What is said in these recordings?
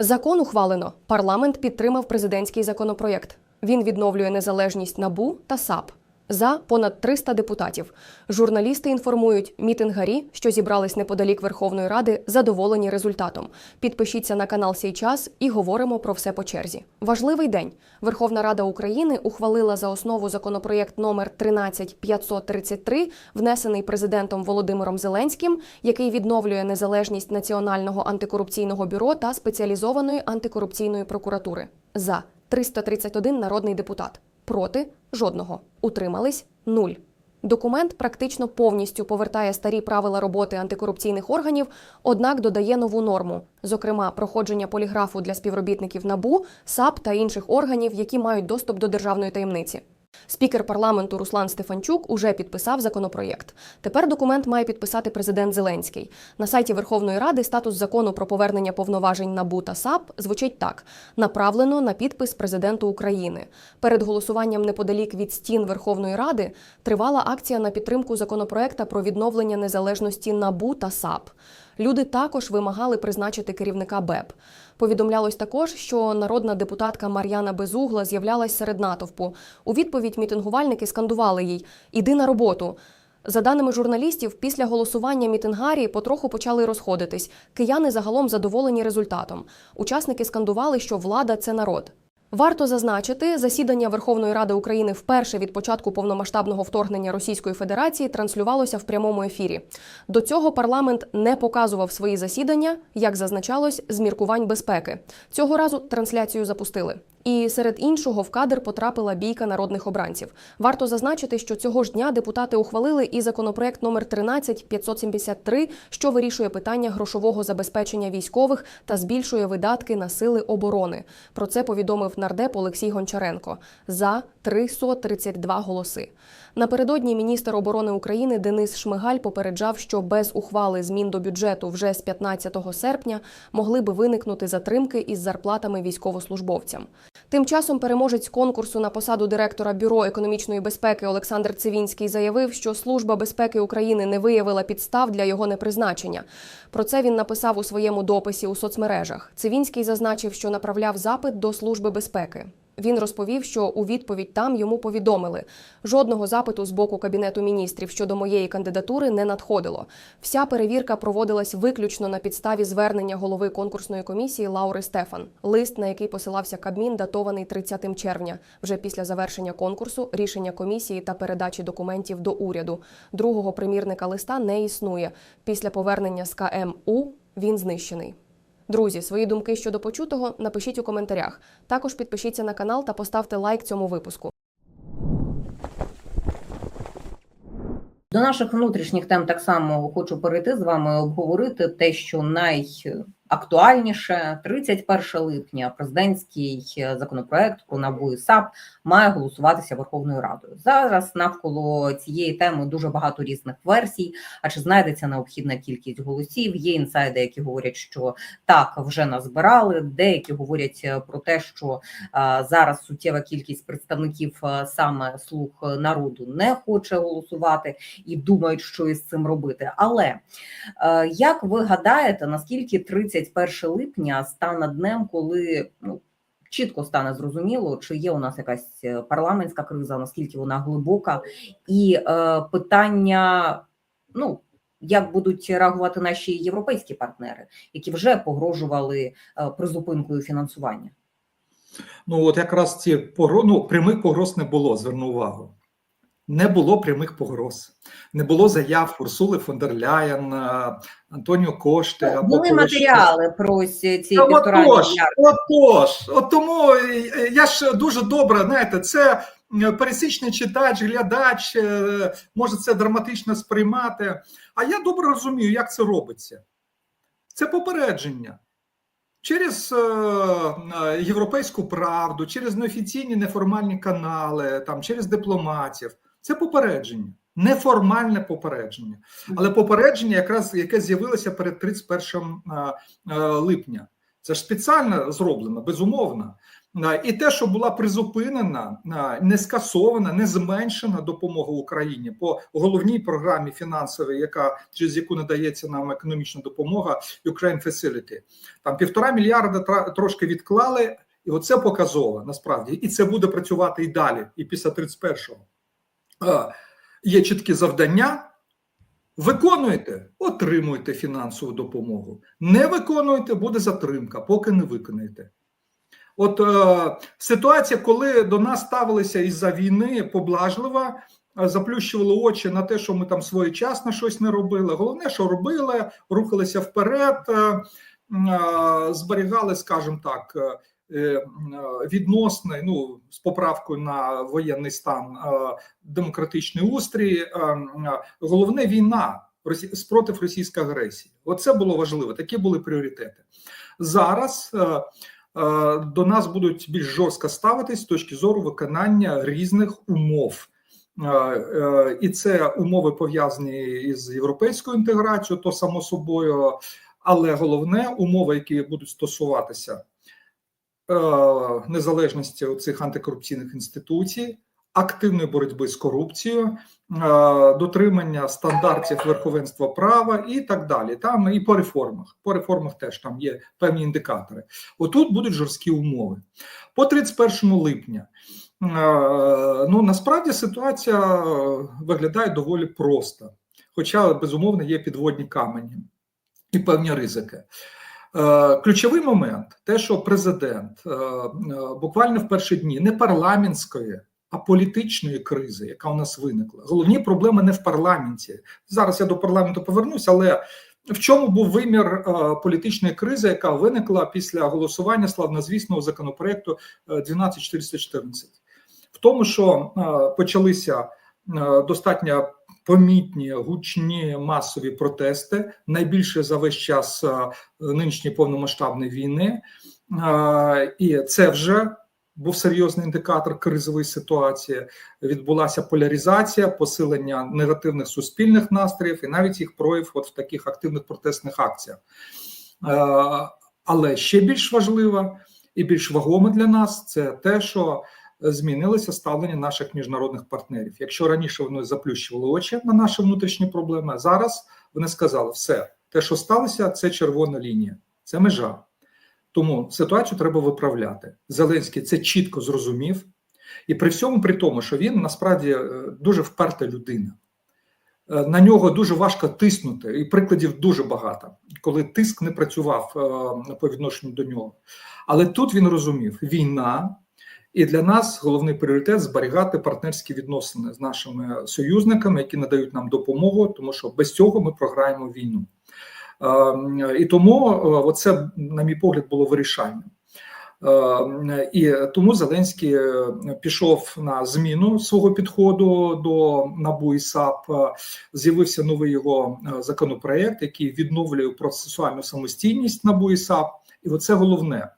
Закон ухвалено. Парламент підтримав президентський законопроєкт. Він відновлює незалежність НАБУ та САП. За понад 300 депутатів. Журналісти інформують, мітингарі, що зібрались неподалік Верховної Ради, задоволені результатом. Підпишіться на канал «Сей час» і говоримо про все по черзі. Важливий день. Верховна Рада України ухвалила за основу законопроєкт номер 13533, внесений президентом Володимиром Зеленським, який відновлює незалежність Національного антикорупційного бюро та спеціалізованої антикорупційної прокуратури. За 331 народний депутат. Проти жодного. Утримались нуль. Документ практично повністю повертає старі правила роботи антикорупційних органів, однак додає нову норму, зокрема, проходження поліграфу для співробітників НАБУ, САП та інших органів, які мають доступ до державної таємниці. Спікер парламенту Руслан Стефанчук уже підписав законопроєкт. Тепер документ має підписати президент Зеленський. На сайті Верховної Ради статус закону про повернення повноважень НАБУ та САП звучить так: направлено на підпис президенту України. Перед голосуванням неподалік від стін Верховної Ради тривала акція на підтримку законопроекта про відновлення незалежності НАБУ та САП. Люди також вимагали призначити керівника БЕП. Повідомлялось також, що народна депутатка Мар'яна Безугла з'являлась серед натовпу. У відповідь мітингувальники скандували їй Іди на роботу. За даними журналістів, після голосування мітингарі потроху почали розходитись. Кияни загалом задоволені результатом. Учасники скандували, що влада це народ. Варто зазначити, засідання Верховної Ради України вперше від початку повномасштабного вторгнення Російської Федерації транслювалося в прямому ефірі. До цього парламент не показував свої засідання, як зазначалось, з міркувань безпеки. Цього разу трансляцію запустили. І серед іншого в кадр потрапила бійка народних обранців. Варто зазначити, що цього ж дня депутати ухвалили і законопроект номер 13573, що вирішує питання грошового забезпечення військових та збільшує видатки на сили оборони. Про це повідомив нардеп Олексій Гончаренко за 332 голоси. Напередодні міністр оборони України Денис Шмигаль попереджав, що без ухвали змін до бюджету вже з 15 серпня могли би виникнути затримки із зарплатами військовослужбовцям. Тим часом переможець конкурсу на посаду директора бюро економічної безпеки Олександр Цивінський заявив, що Служба безпеки України не виявила підстав для його непризначення. Про це він написав у своєму дописі у соцмережах. Цивінський зазначив, що направляв запит до Служби безпеки. Він розповів, що у відповідь там йому повідомили: жодного запиту з боку кабінету міністрів щодо моєї кандидатури не надходило. Вся перевірка проводилась виключно на підставі звернення голови конкурсної комісії Лаури Стефан. Лист, на який посилався Кабмін, датований 30 червня. Вже після завершення конкурсу, рішення комісії та передачі документів до уряду. Другого примірника листа не існує. Після повернення з КМУ він знищений. Друзі, свої думки щодо почутого напишіть у коментарях. Також підпишіться на канал та поставте лайк цьому випуску. До наших внутрішніх тем так само хочу перейти з вами обговорити те, що найактуальніше 31 липня президентський законопроект про НАБУ і САП має голосуватися Верховною Радою. Зараз навколо цієї теми дуже багато різних версій. А чи знайдеться необхідна кількість голосів? Є інсайди, які говорять, що так вже назбирали. Деякі говорять е, про те, що а, зараз суттєва кількість представників саме слуг народу не хоче голосувати і думають, що із цим робити. Але е, як ви гадаєте, наскільки 31 липня стане днем, коли ну чітко стане зрозуміло, чи є у нас якась е, парламентська криза, наскільки вона глибока, і е, питання, ну. Як будуть реагувати наші європейські партнери, які вже погрожували е, призупинкою фінансування? Ну, от якраз ці погроз, ну, прямих погроз не було, зверну увагу. Не було прямих погроз, не було заяв Урсули фон дер Ляєн, е, Антоніо Кошти. Або Були матеріали про ці ці Отож, отож, от тому е, я ж дуже добре, знаєте, це е, пересічний читач, глядач може це драматично сприймати. А я добре розумію, як це робиться. Це попередження. Через європейську правду, через неофіційні неформальні канали, там, через дипломатів. Це попередження, неформальне попередження. Але попередження, якраз яке з'явилося перед 31 е, е, липня. Це ж спеціально зроблено, безумовно. І те, що була призупинена, не скасована, не зменшена допомога Україні по головній програмі фінансовій, яка через яку надається нам економічна допомога Ukraine Facility. Там півтора мільярда трошки відклали, і оце показово насправді. І це буде працювати і далі, і після 31-го. Е, Є чіткі завдання. Виконуєте, отримуєте фінансову допомогу. Не виконуєте, буде затримка, поки не виконаєте. От е, ситуація, коли до нас ставилися із-за війни поблажливо, е, заплющували очі на те, що ми там своєчасно щось не робили. Головне, що робили, рухалися вперед, е, е, зберігали, скажімо так, е, відносний, ну з поправкою на воєнний стан, е, демократичний устрій. Е, е, Головне війна спротив російської агресії. Оце було важливо. Такі були пріоритети. Зараз е, е, до нас будуть більш жорстко ставитись з точки зору виконання різних умов. Е, е, І це умови пов'язані із європейською інтеграцією, то само собою, але головне умови, які будуть стосуватися е, незалежності цих антикорупційних інституцій, активної боротьби з корупцією, е, дотримання стандартів верховенства права і так далі. Там і по реформах. По реформах теж там є певні індикатори. Отут будуть жорсткі умови. По 31 липня. е, Ну насправді ситуація виглядає доволі просто, хоча безумовно є підводні камені і певні ризики. Е, Ключовий момент те, що президент е, е, буквально в перші дні не парламентської, а політичної кризи, яка у нас виникла. Головні проблеми не в парламенті. Зараз я до парламенту повернусь, але в чому був вимір політичної кризи, яка виникла після голосування славнозвісного законопроекту е, 12414? В тому, що почалися достатньо помітні гучні масові протести, найбільше за весь час е, нинішньої повномасштабної війни, Е, і це вже був серйозний індикатор кризової ситуації. Відбулася поляризація, посилення негативних суспільних настроїв і навіть їх прояв от в таких активних протестних акціях. Е, Але ще більш важливо і більш вагоме для нас це те, що змінилося ставлення наших міжнародних партнерів. Якщо раніше вони заплющували очі на наші внутрішні проблеми, зараз вони сказали: все, те, що сталося, це червона лінія, це межа. Тому ситуацію треба виправляти. Зеленський це чітко зрозумів, і при всьому при тому, що він насправді е, дуже вперта людина. Е, На нього дуже важко тиснути, і прикладів дуже багато, коли тиск не працював е, по відношенню до нього. Але тут він розумів: війна, і для нас головний пріоритет зберігати партнерські відносини з нашими союзниками, які надають нам допомогу, тому що без цього ми програємо війну. Е, І тому е, оце, на мій погляд, було вирішальним. Е, І тому Зеленський е, пішов на зміну свого підходу до НАБУ і САП. З'явився новий його е, законопроект, який відновлює процесуальну самостійність НАБУ і САП. І оце головне.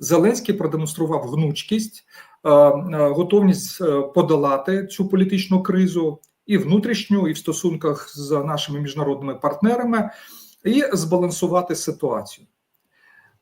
Зеленський продемонстрував гнучкість, е, е, готовність е, подолати цю політичну кризу і внутрішню, і в стосунках з нашими міжнародними партнерами, і збалансувати ситуацію.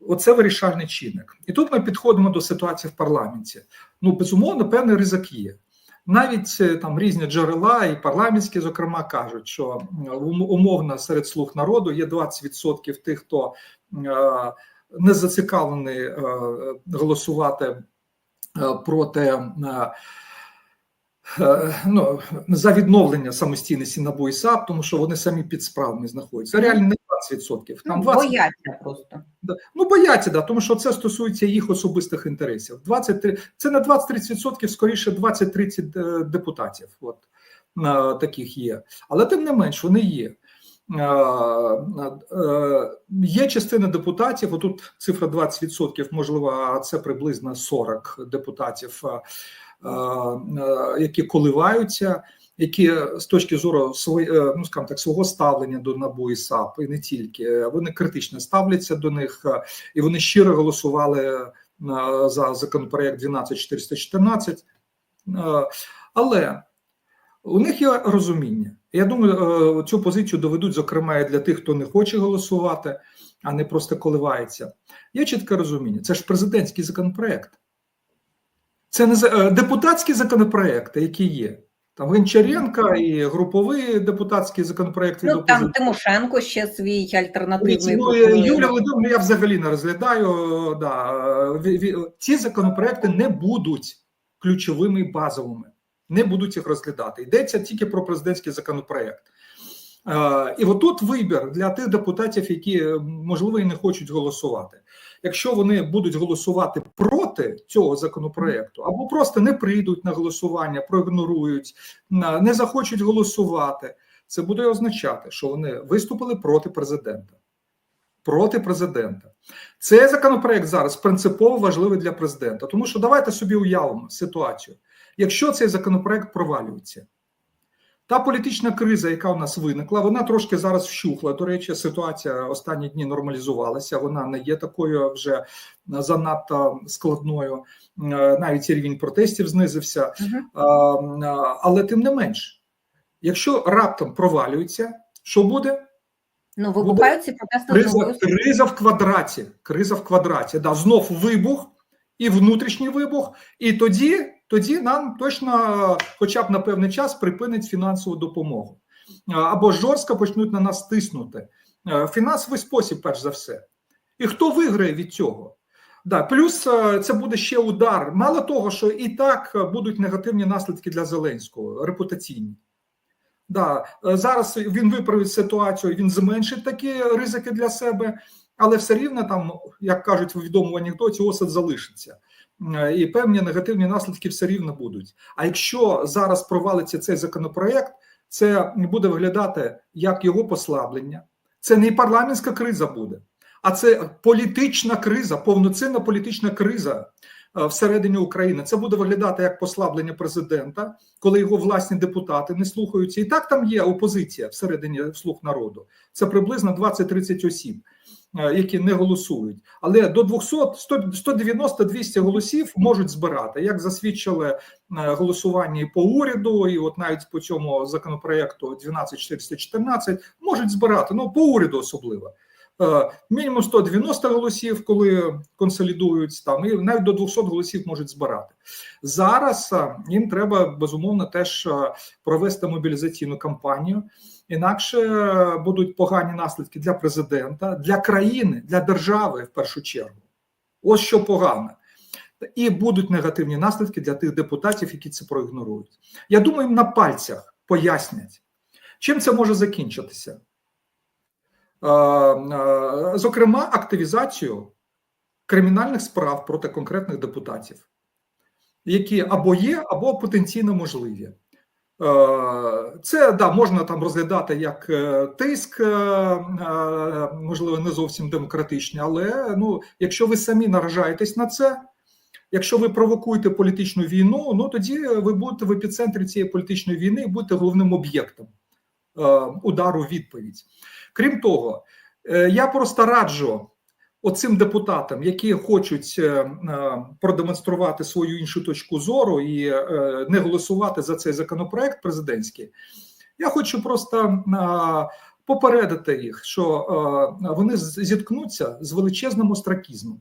Оце вирішальний чинник. І тут ми підходимо до ситуації в парламенті. Ну, безумовно, певний ризик є. Навіть там різні джерела, і парламентські, зокрема, кажуть, що умовно серед слуг народу є 20% тих, хто не зацікавлений е, голосувати е, проти. е, Ну, за відновлення самостійності НАБУ і САП, тому що вони самі під справами знаходяться. Реально не 20%. Ну, Там 20 бояться просто. Ну, бояться, да, тому що це стосується їх особистих інтересів. 23, це не 20-30%, скоріше 20-30 е, депутатів. От таких є. Але тим не менш, вони є. Е, е, Є частина депутатів, отут цифра 20%, можливо, а це приблизно 40 депутатів, е, які коливаються, які з точки зору свої, е, ну, скажімо так, свого ставлення до НАБУ і САП, і не тільки, вони критично ставляться до них, і вони щиро голосували за законопроект 12414. Е, Але у них є розуміння, Я думаю, е, цю позицію доведуть, зокрема, і для тих, хто не хоче голосувати, а не просто коливається. Є чітке розуміння. Це ж президентський законопроект. Це не е, депутатські законопроекти, які є. Там Гончаренка і груповий депутатський законопроект Ну там. Тимошенко ще свій альтернативний Ну. Юлія Володимирівна, я взагалі не розглядаю. Да, ці законопроекти не будуть ключовими і базовими. Не будуть їх розглядати. Йдеться тільки про президентський законопроект. Е, І отут вибір для тих депутатів, які е, можливо і не хочуть голосувати. Якщо вони будуть голосувати проти цього законопроекту, або просто не прийдуть на голосування, проігнорують, не захочуть голосувати, це буде означати, що вони виступили проти президента. Проти президента. Цей законопроект зараз принципово важливий для президента, тому що давайте собі уявимо ситуацію. Якщо цей законопроект провалюється, та політична криза, яка у нас виникла, вона трошки зараз вщухла. До речі, ситуація останні дні нормалізувалася. Вона не є такою вже занадто складною. Е, Навіть рівень протестів знизився. А, Але тим не менш, якщо раптом провалюється, що буде? Ну вибухають ці протести Криза, криза в квадраті. Криза в квадраті. Да, знов вибух і внутрішній вибух, і тоді, тоді нам точно, хоча б на певний час, припинить фінансову допомогу. Або жорстко почнуть на нас тиснути. Е, Фінансовий спосіб, перш за все. І хто виграє від цього? Да, плюс е, це буде ще удар. Мало того, що і так будуть негативні наслідки для Зеленського, репутаційні. Да, е, зараз він виправить ситуацію, він зменшить такі ризики для себе, але все рівно там, як кажуть в відомому анекдоті, осад залишиться. Е, І певні негативні наслідки все рівно будуть. А якщо зараз провалиться цей законопроект, це буде виглядати як його послаблення. Це не парламентська криза буде, а це політична криза, повноцінна політична криза всередині України. Це буде виглядати як послаблення президента, коли його власні депутати не слухаються. І так там є опозиція всередині слуг народу. Це приблизно 20-30 осіб, е, які не голосують. Але до 200, 190-200 голосів можуть збирати, як засвідчили е, голосування по уряду, і от навіть по цьому законопроекту 12414 можуть збирати. Ну по уряду особливо. Е, Мінімум 190 голосів, коли консолідують там, і навіть до 200 голосів можуть збирати. Зараз е, їм треба безумовно теж е, провести мобілізаційну кампанію, інакше будуть погані наслідки для президента, для країни, для держави в першу чергу. Ось що погано. І будуть негативні наслідки для тих депутатів, які це проігнорують. Я думаю, їм на пальцях пояснять, чим це може закінчитися. Е, е, Зокрема, активізацію кримінальних справ проти конкретних депутатів, які або є, або потенційно можливі. Е, Це да, можна там розглядати як тиск, можливо, не зовсім демократичний, але ну, якщо ви самі наражаєтесь на це, якщо ви провокуєте політичну війну, ну тоді ви будете в епіцентрі цієї політичної війни і будете головним об'єктом удару відповідь. Крім того, е, я просто раджу оцим депутатам, які хочуть е, е, продемонструвати свою іншу точку зору і не голосувати за цей законопроект президентський. Я хочу просто попередити їх, що вони зіткнуться з величезним остракізмом.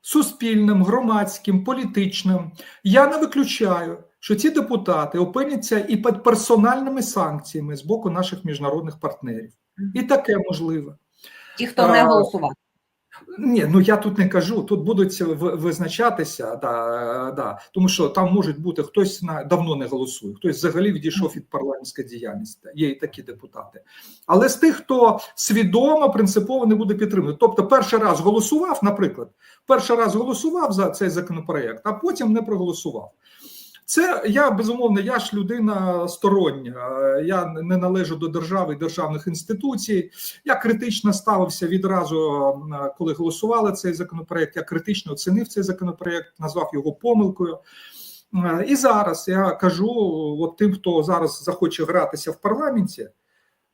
Суспільним, громадським, політичним. Я не виключаю, що ці депутати опиняться і під персональними санкціями з боку наших міжнародних партнерів. І таке можливе. Ті, хто не голосував. Ні, ну я тут не кажу. Тут будуть визначатися, да, да, тому що там можуть бути хтось на давно не голосує, хтось взагалі відійшов від парламентської діяльності. Є і такі депутати. Але з тих, хто свідомо принципово не буде підтримувати. Тобто, перший раз голосував, наприклад, перший раз голосував за цей законопроект, а потім не проголосував. Це я безумовно, я ж людина стороння. Я не належу до держави і державних інституцій. Я критично ставився відразу, коли голосували цей законопроект. Я критично оцінив цей законопроект, назвав його помилкою. Е, І зараз я кажу: от тим, хто зараз захоче гратися в парламенті,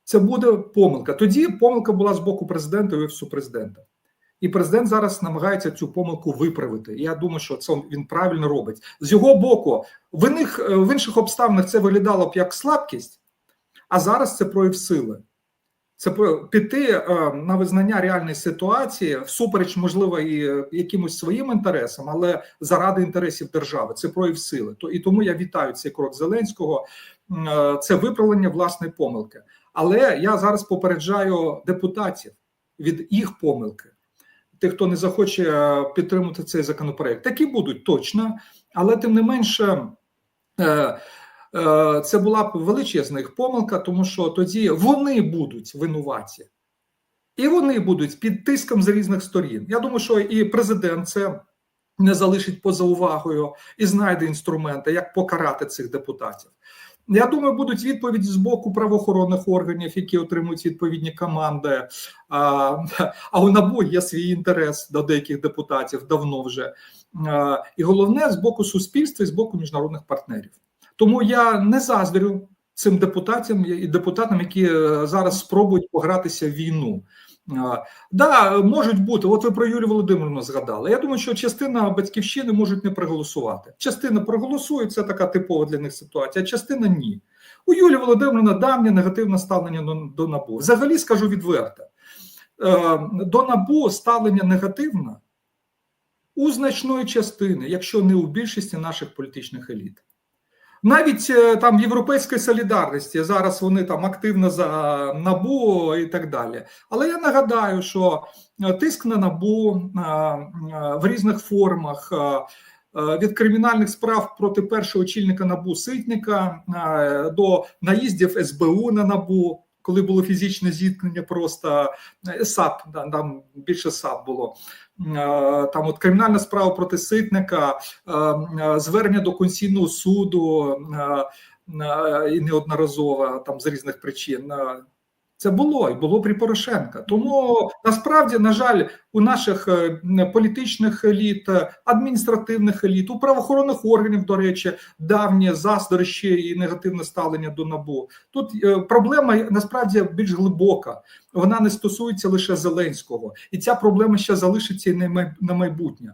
це буде помилка. Тоді помилка була з боку президента і офісу президента. І президент зараз намагається цю помилку виправити. Я думаю, що це він правильно робить. З його боку, в них в інших обставинах це виглядало б як слабкість, А зараз це прояв сили. Це піти е, на визнання реальної ситуації, всупереч, можливо, і е, якимось своїм інтересам, але заради інтересів держави. Це прояв сили. То і тому я вітаю цей крок Зеленського. Е, Це виправлення власної помилки. Але я зараз попереджаю депутатів від їх помилки. Тих, хто не захоче е, підтримати цей законопроект, такі будуть точно, але тим не менше. е, е, Це була б величезна їх помилка, тому що тоді вони будуть винуваті, і вони будуть під тиском з різних сторін. Я думаю, що і президент це не залишить поза увагою і знайде інструменти, як покарати цих депутатів. Я думаю, будуть відповіді з боку правоохоронних органів, які отримують відповідні команди. А, а у НАБУ є свій інтерес до деяких депутатів давно вже. А, і головне з боку суспільства і з боку міжнародних партнерів. Тому я не заздрю цим депутатам і депутатам, які е, зараз спробують погратися в війну. Да, можуть бути. От ви про Юлію Володимирівну згадали. Я думаю, що частина батьківщини можуть не проголосувати. Частина проголосує, це така типова для них ситуація, частина ні. У Юлії Володимирівни давнє негативне ставлення до, до НАБУ. Взагалі скажу відверто: е, до НАБУ ставлення негативне у значної частини, якщо не у більшості наших політичних еліт. Навіть е, там в європейській солідарності зараз вони там активно за набу і так далі. Але я нагадаю, що е, тиск на набу е, в різних формах. Від кримінальних справ проти першого очільника набу Ситника до наїздів СБУ на набу, коли було фізичне зіткнення, просто САП там більше САП було. Е, Там от кримінальна справа проти Ситника, е, е, звернення до Конституційного суду і неодноразово там з різних причин. Це було і було при Порошенка. Тому насправді, на жаль, у наших е, політичних еліт, е, адміністративних еліт, у правоохоронних органів, до речі, давнє заздрощі і негативне ставлення до набу. Тут е, проблема насправді більш глибока. Вона не стосується лише Зеленського, і ця проблема ще залишиться і на майбутнє.